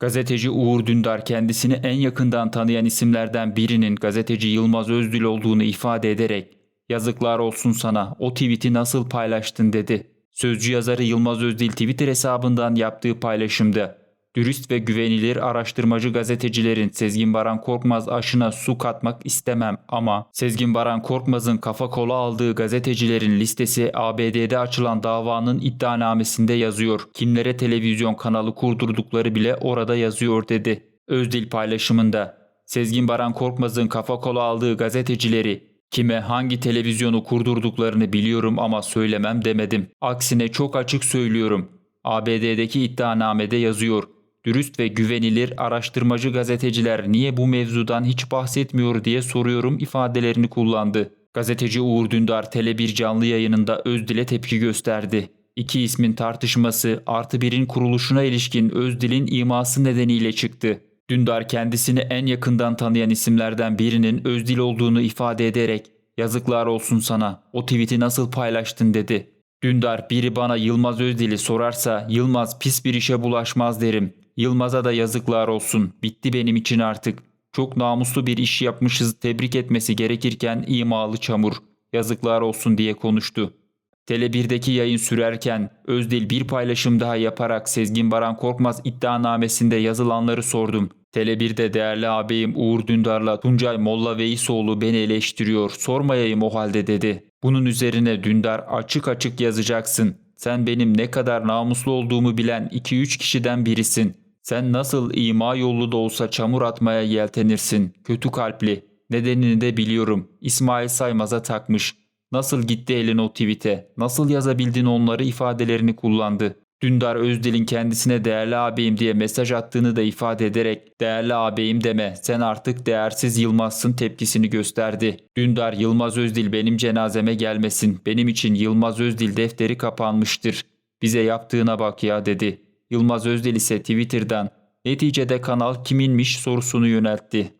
Gazeteci Uğur Dündar kendisini en yakından tanıyan isimlerden birinin gazeteci Yılmaz Özdil olduğunu ifade ederek "Yazıklar olsun sana. O tweet'i nasıl paylaştın?" dedi. Sözcü yazarı Yılmaz Özdil Twitter hesabından yaptığı paylaşımda dürüst ve güvenilir araştırmacı gazetecilerin Sezgin Baran Korkmaz aşına su katmak istemem ama Sezgin Baran Korkmaz'ın kafa kola aldığı gazetecilerin listesi ABD'de açılan davanın iddianamesinde yazıyor. Kimlere televizyon kanalı kurdurdukları bile orada yazıyor dedi. Özdil paylaşımında Sezgin Baran Korkmaz'ın kafa kola aldığı gazetecileri kime hangi televizyonu kurdurduklarını biliyorum ama söylemem demedim. Aksine çok açık söylüyorum. ABD'deki iddianamede yazıyor. Dürüst ve güvenilir araştırmacı gazeteciler niye bu mevzudan hiç bahsetmiyor diye soruyorum ifadelerini kullandı. Gazeteci Uğur Dündar Tele1 canlı yayınında Özdil'e tepki gösterdi. İki ismin tartışması artı birin kuruluşuna ilişkin Özdil'in iması nedeniyle çıktı. Dündar kendisini en yakından tanıyan isimlerden birinin Özdil olduğunu ifade ederek yazıklar olsun sana o tweet'i nasıl paylaştın dedi. Dündar biri bana Yılmaz Özdil'i sorarsa Yılmaz pis bir işe bulaşmaz derim. Yılmaz'a da yazıklar olsun. Bitti benim için artık. Çok namuslu bir iş yapmışız tebrik etmesi gerekirken imalı çamur. Yazıklar olsun diye konuştu. Tele1'deki yayın sürerken Özdil bir paylaşım daha yaparak Sezgin Baran Korkmaz iddianamesinde yazılanları sordum. Tele1'de değerli ağabeyim Uğur Dündar'la Tuncay Molla Veysoğlu beni eleştiriyor. Sormayayım o halde dedi. Bunun üzerine Dündar açık açık yazacaksın. Sen benim ne kadar namuslu olduğumu bilen 2-3 kişiden birisin. Sen nasıl ima yollu da olsa çamur atmaya yeltenirsin. Kötü kalpli. Nedenini de biliyorum. İsmail Saymaz'a takmış. Nasıl gitti elin o tweet'e? Nasıl yazabildin onları ifadelerini kullandı. Dündar Özdil'in kendisine değerli ağabeyim diye mesaj attığını da ifade ederek değerli ağabeyim deme sen artık değersiz Yılmaz'sın tepkisini gösterdi. Dündar Yılmaz Özdil benim cenazeme gelmesin benim için Yılmaz Özdil defteri kapanmıştır. Bize yaptığına bak ya dedi. Yılmaz Özdil ise Twitter'dan neticede kanal kiminmiş sorusunu yöneltti.